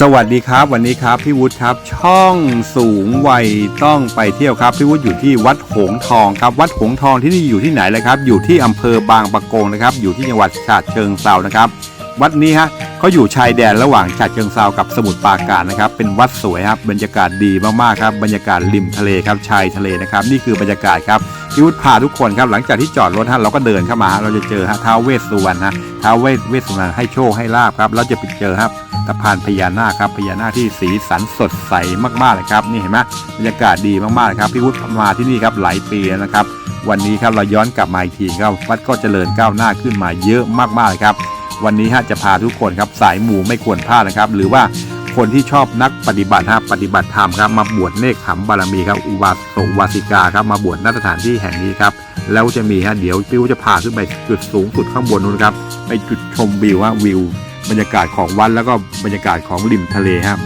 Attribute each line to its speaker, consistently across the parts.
Speaker 1: สวัสดีครับ วันนี้ครับพี่วุฒิครับ ช่องสูงวัยต้องไปเที่ยวครับพี่วุฒิอยู่ที่วัดหงทองครับ วัดหงทองที่นี่อยู่ที่ไหนเลยครับ อยู่ที่อำเภอบางปะกงนะครับ อยู่ที่จังหวัดฉะเชิงเทรานะครับ วัดนี้ฮะเขาอยู่ชายแดนระหว่างฉะเชิงเทรากับสมุทรปราการนะครับ เป็นวัดสวยครับบรรยากาศดีมากๆครับ บรรยากาศริมทะเลครับชายทะเลนะครับ นี่คือบรรยากาศครับพี่วุฒิพาทุกคนครับหลังจากที่จอดรถฮะเราก็เดินเข้ามา เราจะเจอฮะท้าวเวสสุวรรณฮะท้าวเวสเวสสุวรรณให้โชคให้ลาบครับเราจะไปเจอครับสะพานพญานาคครับพญานาคที่สีสันสดใสมากๆเลยครับนี่เห็นไหมบรรยากาศดีมากๆครับพี่วุฒิมาที่นี่ครับหลายปีแล้วนะครับวันนี้ครับเราย้อนกลับมาอีกทีครับวัดก็เจริญก้าวหน้าขึ้นมาเยอะมากๆเลยครับ วันนี้ฮะจะพาทุกคนครับสายหมู่ไม่ควรพลาดนะครับ หรือว่าคนที่ชอบนักปฏิบัติฮะปฏิบัติธรรมครับมาบวชเนกขมบารมีครับอุบาสกอุบาสิกาครับมาบวชณสถานที่แห่งนี้ครับแล้วจะมีฮะเดี๋ยวพี่วุฒิจะพาขึ้นไปจุดสูงสุดข้างบนนู้นครับไปจุดชมวิวฮะวิว บรรยากาศของวัดแล้วก็บรรยากาศของริมทะเลครับ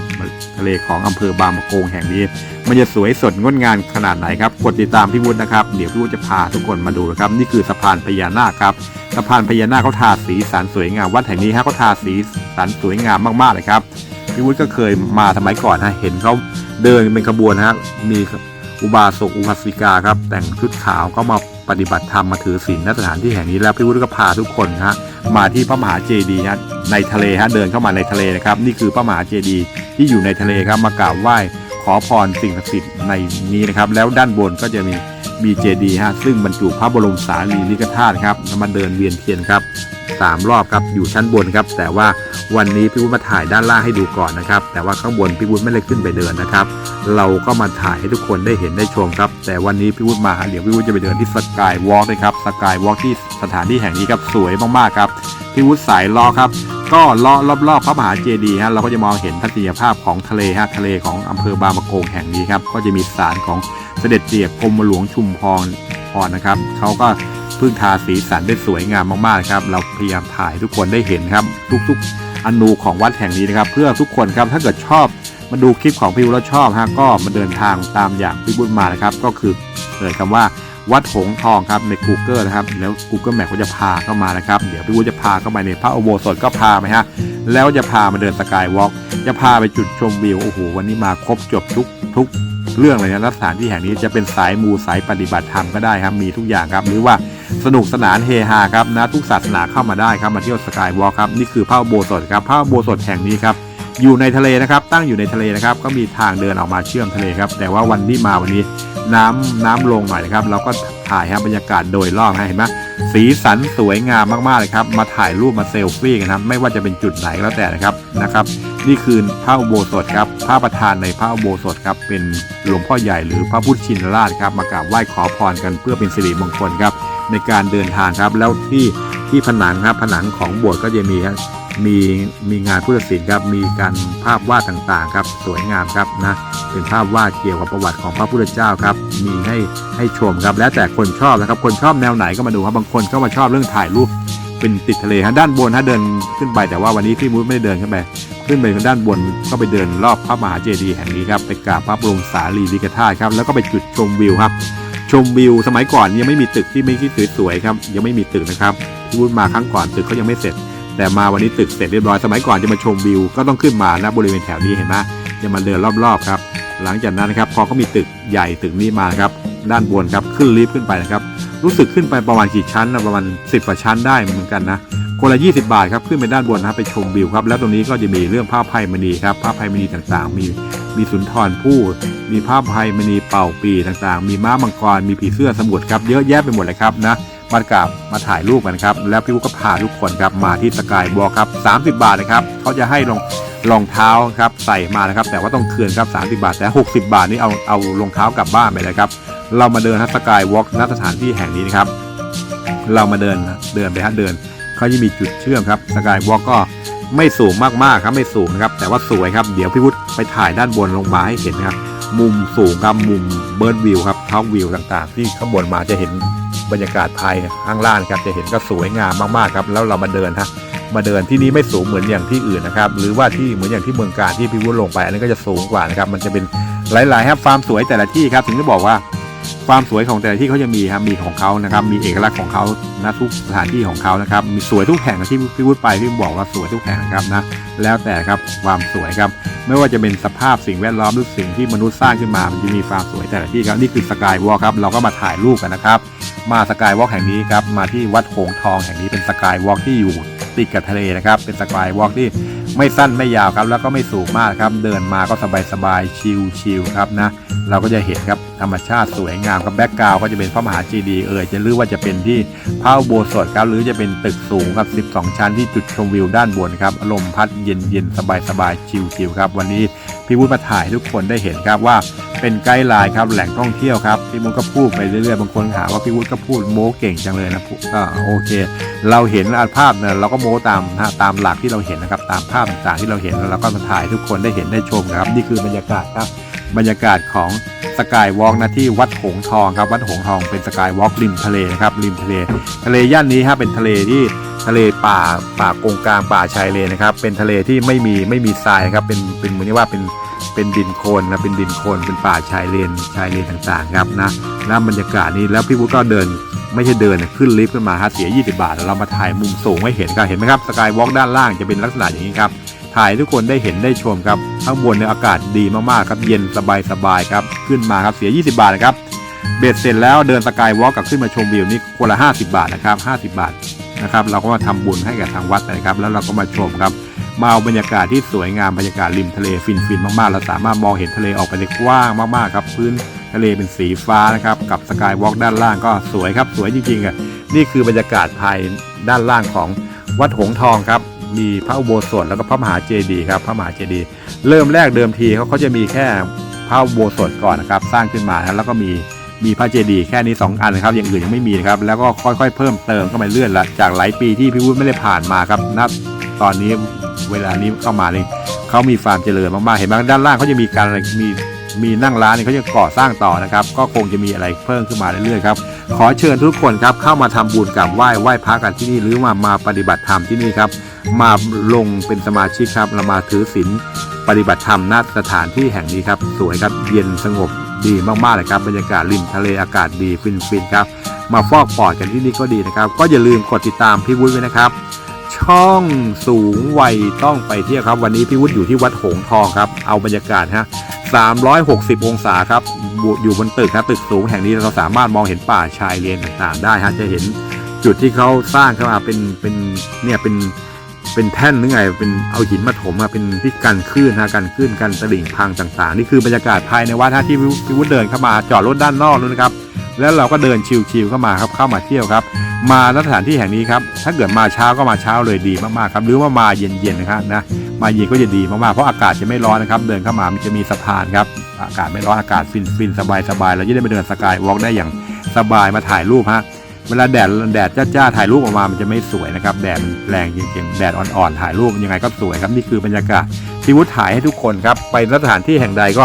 Speaker 1: ทะเลของอำเภอบางปะโกงแห่งนี้ มันจะสวยสดงดงามขนาดไหนครับกดติดตามพี่วุฒินะครับเดี๋ยวพี่วุฒิจะพาทุกคนมาดูนะครับนี่คือสะพานพญานาคครับ สะพานพญานาคเขาทาสีสันสวยงามวัดแห่งนี้ฮะเขาทาสีสันสวยงามมากๆเลยครับพี่วุฒิก็เคยมาสมัยก่อนฮะเห็นเขาเดินเป็นขบวนฮะมีอุบาสกอุบาสิกาครับ แต่งชุดขาวก็มาปฏิบัติธรรมมาถือศีลณสถานที่แห่งนี้แล้วพี่วุฒิก็พาทุกคนฮะมาที่พระมหาเจดีย์ฮะในทะเลฮะเดินเข้ามาในทะเลนะครับ นี่คือพระมหาเจดีย์ที่อยู่ในทะเลครับมากราบไหว้ขอพรสิ่งศักดิ์สิทธิ์ในนี้นะครับ แล้วด้านบนก็จะมี มีเจดีฮะซึ่งบรรจุพระบรมสารีริกธาตุครับแล้วมาเดินเวียนเทียนครับสามรอบครับอยู่ชั้นบนครับ แต่ว่าวันนี้พี่วุฒิมาถ่ายด้านล่างให้ดูก่อนนะครับ แต่ว่าข้างบนพี่วุฒิไม่ได้ขึ้นไปเดินนะครับ เราก็มาถ่ายให้ทุกคนได้เห็นได้ชมครับ แต่วันนี้พี่วุฒิมาเดี๋ยวพี่วุฒิจะไปเดินที่สกายวอล์กนะครับสกายวอล์กที่สถานที่แห่งนี้ครับสวยมากๆครับพี่วุฒิสายล้อครับ ก็ล้อรอบๆพระมหาเจดีย์ฮะเราก็จะมองเห็นทัศนียภาพของทะเลฮะทะเลของอำเภอบางปะโกงแห่งนี้ครับก็จะมีศาลของเสด็จเตียกรมหลวงชุมพรพรนะครับเขาก็เพิ่งทาสีสันได้สวยงามมากๆครับเราพยายามถ่ายทุกคนได้เห็นครับ ทุกๆอนูของวัดแห่งนี้นะครับ เพื่อทุกคนครับถ้าเกิดชอบมาดูคลิปของพี่วุฒิแล้วชอบฮะก็มาเดินทางตามอย่างพี่วุฒิมานะครับ ก็คือเอ่ยคำว่า วัดหงทองครับใน Google นะครับ แล้ว Google Map ก็จะพาเข้ามานะครับ เดี๋ยวพี่วุฒิจะพาเข้าไปในพระอุโบสถก็พาไปฮะ แล้วจะพามาเดินสกายวอล์กจะพาไปจุดชมวิว โอ้โห วันนี้มาครบจบทุกทุกเรื่องเลยนะและสถานที่แห่งนี้จะเป็นสายมูสายปฏิบัติธรรมก็ได้ครับ มีทุกอย่างครับ หรือว่าสนุกสนานเฮฮาครับนะทุกศาสนาเข้ามาได้ครับมาเที่ยวสกายวอล์กครับ นี่คือพระอุโบสถครับ พระอุโบสถแห่งนี้ครับ อยู่ในทะเลนะครับ ตั้งอยู่ในทะเลนะครับ ก็มีทางเดินออกมาเชื่อมทะเลครับ แต่ว่าวันที่มาวันนี้น้ำน้ำลงหน่อยนะครับ เราก็ถ่ายครับบรรยากาศโดยรอบเห็นไหมสีสันสวยงามมากๆเลยครับ มาถ่ายรูปมาเซลฟี่กันครับไม่ว่าจะเป็นจุดไหนก็แล้วแต่นะครับนะครับ นี่คือพระอุโบสถครับพระประธานในพระอุโบสถครับเป็นหลวงพ่อใหญ่หรือพระพุทธชินราชครับมากราบไหว้ขอพรกันเพื่อเป็นสิริมงคลครับในการเดินทางครับแล้วที่ที่ผนังครับผนังของโบสถ์ก็จะมีครับ มีมีงานพุทธศิลป์ครับมีการภาพวาดต่างๆครับสวยงามครับนะเป็นภาพวาดเกี่ยวกับประวัติของพระพุทธเจ้าครับมีให้ให้ชมครับแล้วแต่คนชอบนะครับ คนชอบแนวไหนก็มาดูครับบางคนก็มาชอบเรื่องถ่ายรูปเป็นติดทะเลฮะด้านบนฮะเดินขึ้นไปแต่ว่าวันนี้พี่มุ้ยไม่ได้เดินขึ้นไปขึ้นไปด้านบนก็ไปเดินรอบพระมหาเจดีย์แห่งนี้ครับไปกราบพระบรมสารีริกธาตุครับแล้วก็ไปจุดชมวิวครับ ชมวิวสมัยก่อนยังไม่มีตึกที่ไม่ที่สวยๆครับยังไม่มีตึกนะครับพี่วุฒิมาครั้งก่อนตึกเขายังไม่เสร็จ แต่มาวันนี้ตึกเสร็จเรียบร้อยสมัยก่อนจะมาชมวิว ก็ต้องขึ้นมานะบริเวณแถวนี้เห็นไหมจะมาเดินรอบๆครับ หลังจากนั้นนะครับพอเขามีตึกใหญ่ตึกนี้มาครับด้านบนครับขึ้นลิฟต์ขึ้นไปนะครับ รู้สึกขึ้นไปประมาณกี่ชั้นนะประมาณ 10กว่าชั้นได้เหมือนกันนะคนละ 20 บาทครับขึ้นไปด้านบนนะครับไปชมวิวครับแล้วตรงนี้ก็จะมีเรื่องผ้าไพมณีครับผ้าไพมณีต่างๆ มีมีสุนทรภู่มีผ้าไพมณีเป่าปีต่างๆ มีม้ามังกรมีผีเสื้อสมุทรครับเยอะแยะไปหมดเลยครับนะ มากราบมาถ่ายรูปกันครับ แล้วพี่วุฒิก็พาทุกคนครับมาที่สกายวอล์ครับ 30 บาทนะครับเขาจะให้รองรองเท้าครับใส่มานะครับ แต่ว่าต้องคืนครับ 30 บาท แต่ 60 บาทนี่เอาเอารองเท้ากลับบ้านไปเลยครับ เรามาเดินทัสกายวอล์กณสถานที่แห่งนี้นะครับ เรามาเดินเดินไปฮะเดินเขาจะมีจุดเชื่อมครับสกายวอล์กก็ไม่สูงมากๆครับไม่สูงนะครับ แต่ว่าสวยครับเดี๋ยวพี่วุฒิไปถ่ายด้านบนลงมาให้เห็นนะครับมุมสูงครับมุมเบิร์ดวิวครับท็อปวิวต่างๆ ที่ข้างบนมาจะเห็น บรรยากาศภายข้างล่างครับจะเห็นก็สวยงามมากๆครับ แล้วเรามาเดินฮะมาเดินที่นี่ไม่สูงเหมือนอย่างที่อื่นนะครับหรือว่าที่เหมือนอย่างที่เมืองการที่พี่วุฒิลงไปอันนี้ก็จะสูงกว่านะครับมันจะเป็นหลายๆครับฟาร์มสวยแต่ละที่ครับถึงจะบอกว่า ความสวยของแต่ละที่เขาจะมีครับมีของเขานะครับ มีเอกลักษณ์ของเขานะทุกสถานที่ของเขานะครับ มีสวยทุกแห่งที่พี่วุฒิไปพี่บอกว่าสวยทุกแห่งครับนะแล้วแต่ครับความสวยครับไม่ว่าจะเป็นสภาพสิ่งแวดล้อมหรือสิ่งที่มนุษย์สร้างขึ้นมามันจะมีความสวยแต่ละที่ครับนี่คือสกายวอล์ครับเราก็มาถ่ายรูปกันนะครับ มาสกายวอล์แห่งนี้ครับมาที่วัดโขงทองแห่งนี้เป็นสกายวอล์ที่อยู่ติดกับทะเลนะครับ เป็นสกายวอล์ที่ ไม่สั้นไม่ยาวครับ แล้วก็ไม่สูงมากครับ เดินมาก็สบายสบายชิลชิลครับนะเราก็จะเห็นครับธรรมชาติสวยงามครับแบ็กกราวก็จะเป็นพระมหาเจดีย์เอ่ยจะหรือว่าจะเป็นที่พระโบสถครับหรือจะเป็นตึกสูงครับ 12 ชั้นที่จุดชมวิวด้านบนครับลมพัดเย็นเย็นสบายสบายชิลชิลครับ วันนี้พี่วุฒิมาถ่ายให้ทุกคนได้เห็นครับว่า เป็นไกด์ไลน์ครับแหล่งท่องเที่ยวครับพี่วุฒิก็พูดไปเรื่อยๆบางคนหาว่าพี่วุฒิก็พูดโม้เก่งจังเลยนะพูก็โอเค เราเห็นภาพเนี่ยเราก็โม้ตามนะตามหลักที่เราเห็นนะครับตามภาพต่างๆที่เราเห็นแล้วเราก็มาถ่ายทุกคนได้เห็นได้ชมครับ นี่คือบรรยากาศครับบรรยากาศของสกายวอล์กนะที่วัดหงทองครับวัดหงทองเป็นสกายวอล์กริมทะเลนะครับริมทะเล ทะเลย่านนี้ฮะเป็นทะเลที่ทะเลป่าป่ากงกลางป่าชายเลนนะครับ เป็นทะเลที่ไม่มีไม่มีทรายครับเป็นเป็นเหมือนที่ว่าเป็น เป็นดินโคลนนะเป็นดินโคลนเป็นป่าชายเลนชายเลนต่างๆครับนะแล้วบรรยากาศนี้แล้วพี่วุฒิก็เดินไม่ใช่เดินขึ้นลิฟต์ขึ้นมาฮะเสีย 20 บาทแล้วเรามาถ่ายมุมสูงให้เห็นครับเห็นไหมครับสกายวอล์กด้านล่างจะเป็นลักษณะอย่างนี้ครับถ่ายทุกคนได้เห็นได้ชมครับข้างบนเนี่ยอากาศดีมากๆครับเย็นสบายๆครับขึ้นมาครับเสีย 20 บาทนะครับเบ็ดเสร็จแล้วเดินสกายวอล์กกับขึ้นมาชมวิวนี่คนละ 50 บาทนะครับ50 บาทนะครับเราก็มาทำบุญให้กับทางวัดนะครับแล้วเราก็มาชมครับ มาเอาบรรยากาศที่สวยงามบรรยากาศริมทะเลฟินฟินๆมากๆเราสามารถมองเห็นทะเลออกไปได้กว้างมากๆครับพื้นทะเลเป็นสีฟ้านะครับกับสกายวอล์กด้านล่างก็สวยครับสวยจริงๆอะนี่คือบรรยากาศภายด้านล่างของวัดหงทองครับมีพระอุโบสถแล้วก็พระมหาเจดีย์ครับพระมหาเจดีย์เริ่มแรกเดิมทีเขาเขาจะมีแค่พระอุโบสถก่อนนะครับสร้างขึ้นมาแล้วก็มีมีพระเจดีย์แค่นี้ 2 อันนะครับอย่างอื่นยังไม่มีนะครับแล้วก็ค่อยๆ เพิ่มเติมเข้ามาเรื่อยละจากหลายปีที่พี่วุฒิไม่ได้ผ่านมาครับณตอนนี้ เวลานี้เข้ามาเลยเขามีความเจริญมากๆเห็นไหมด้านล่างเขาจะมีการมีมีนั่งร้านเนี่ยเขาจะก่อสร้างต่อนะครับ ก็คงจะมีอะไรเพิ่มขึ้นมาเรื่อยๆครับขอเชิญทุกคนครับเข้ามาทำบุญกับไหว้ไหว้พระกันที่นี่หรือมามาปฏิบัติธรรมที่นี่ครับ มาลงเป็นสมาชิกครับเรามาถือศีลปฏิบัติธรรมณสถานที่แห่งนี้ครับ สวยครับเย็นสงบดีมากๆเลยครับบรรยากาศริมทะเลอากาศดีฟินๆครับ มาฟอกปอดกันที่นี่ก็ดีนะครับ ก็อย่าลืมกดติดตามพี่วุฒิไว้นะครับ ช่องสูงวัยต้องไปเที่ยวครับ วันนี้พี่วุฒิอยู่ที่วัดหงทองครับ เอาบรรยากาศฮะ360 องศาครับ อยู่บนตึกครับตึกสูงแห่งนี้เราสามารถมองเห็นป่าชายเลนต่างๆ ได้ฮะจะเห็นจุดที่เขาสร้างขึ้นมาเป็นเป็นเนี่ยเป็นเป็นแท่นหรือไงเป็นเอาหินมาถมมาเป็นที่กันคลื่นฮะกันคลื่นกันตลิ่งพังต่างๆ นี่คือบรรยากาศภายในวัดฮะที่พี่วุฒิเดินเข้ามาจอดรถด้านนอกนู้นนะครับ แล้วเราก็เดินชิวๆเข้ามาครับเข้ามาเที่ยวครับ มาณสถานที่แห่งนี้ครับ ถ้าเกิดมาเช้าก็มาเช้าเลยดีมากๆครับ หรือว่ามาเย็นๆนะครับนะ มาเย็นก็จะดีมากๆ เพราะอากาศจะไม่ร้อนนะครับ เดินเข้ามามันจะมีสะพานครับ อากาศไม่ร้อนอากาศฟินฟินๆสบายๆเราจะได้ไปเดินสกายวอล์กได้อย่างสบายมาถ่ายรูปฮะ เวลาแดดแดดจ้าๆถ่ายรูปออกมา มันจะไม่สวยนะครับ แดดมันแรงจริงๆ แดดอ่อนๆถ่ายรูปยังไงก็สวยครับนี่คือบรรยากาศที่วุฒิถ่ายให้ทุกคนครับ ไปสถานที่แห่งใดก็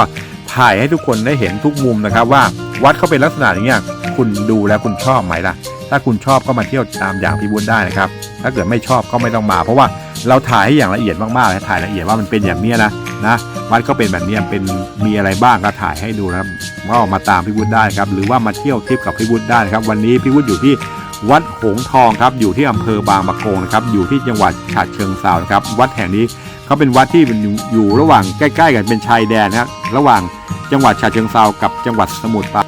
Speaker 1: ถ่ายให้ทุกคนได้เห็นทุกมุมนะครับ ว่าวัดเขาเป็นลักษณะอย่างเงี้ยคุณดูแล้วคุณชอบไหมล่ะ ถ้าคุณชอบก็มาเที่ยวตามอย่างพี่วุฒิได้นะครับ ถ้าเกิดไม่ชอบก็ไม่ต้องมา เพราะว่าเราถ่ายให้อย่างละเอียดมากๆเลยถ่ายละเอียดว่ามันเป็นอย่างเนี้ยนะนะวัดก็เป็นแบบเนี้ยเป็นมีอะไรบ้างก็ถ่ายให้ดูนะครับก็มาตามพี่วุฒิได้ครับ หรือว่ามาเที่ยวทริปกับพี่วุฒิได้ครับ วันนี้พี่วุฒิอยู่ที่วัดหงทองครับ อยู่ที่อำเภอบางปะกงนะครับ อยู่ที่จังหวัดฉะเชิงเทรานะครับ วัดแห่งนี้เขาเป็นวัดที่เป็นอยู่อยู่ระหว่างใกล้ ๆ กันเป็นชายแดนนะครับระหว่างจังหวัดฉะเชิงเทรากับจังหวัดสมุทรปรา